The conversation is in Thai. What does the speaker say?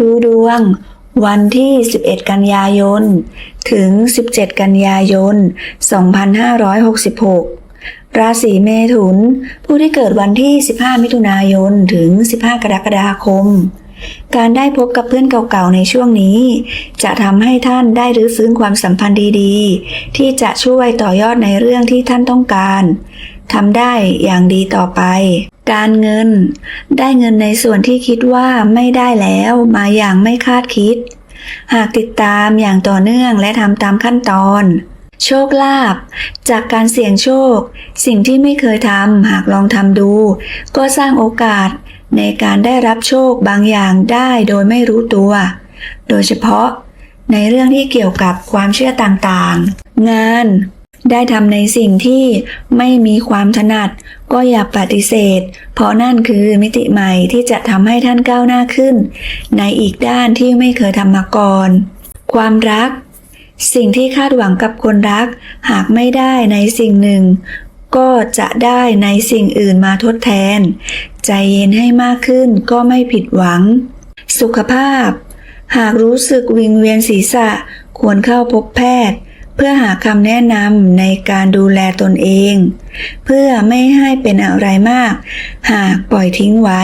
รูดวง วันที่ 11 กันยายน ถึง 17 กันยายน 2566ราศีเมถุน ผู้ที่เกิดวันที่ 15 มิถุนายน ถึง 15 กรกฎาคม การได้พบกับเพื่อนเก่าๆในช่วงนี้ จะทำให้ท่านได้รื้อฟื้นความสัมพันธ์ดีๆ ที่จะช่วยต่อยอดในเรื่องที่ท่านต้องการทำได้อย่างดีต่อไป การเงิน ได้เงินในส่วนที่คิดว่าไม่ได้แล้วมาอย่างไม่คาดคิด หากติดตามอย่างต่อเนื่องและทำตามขั้นตอน โชคลาภจากการเสี่ยงโชค สิ่งที่ไม่เคยทำหากลองทำดู ก็สร้างโอกาสในการได้รับโชคบางอย่างได้โดยไม่รู้ตัว โดยเฉพาะในเรื่องที่เกี่ยวกับความเชื่อต่างๆ งาน ได้ทำในสิ่งที่ไม่มีความถนัด ก็อย่าปฏิเสธ เพราะนั่นคือมิติใหม่ที่จะทำให้ท่านก้าวหน้าขึ้น ในอีกด้านที่ไม่เคยทำมาก่อน ความรัก สิ่งที่คาดหวังกับคนรัก หากไม่ได้ในสิ่งหนึ่ง ก็จะได้ในสิ่งอื่นมาทดแทน ใจเย็นให้มากขึ้นก็ไม่ผิดหวัง สุขภาพ หากรู้สึกวิงเวียนศีรษะควรเข้าพบแพทย์ เพื่อหาคำแนะนำในการดูแลตนเอง เพื่อไม่ให้เป็นอะไรมาก หากปล่อยทิ้งไว้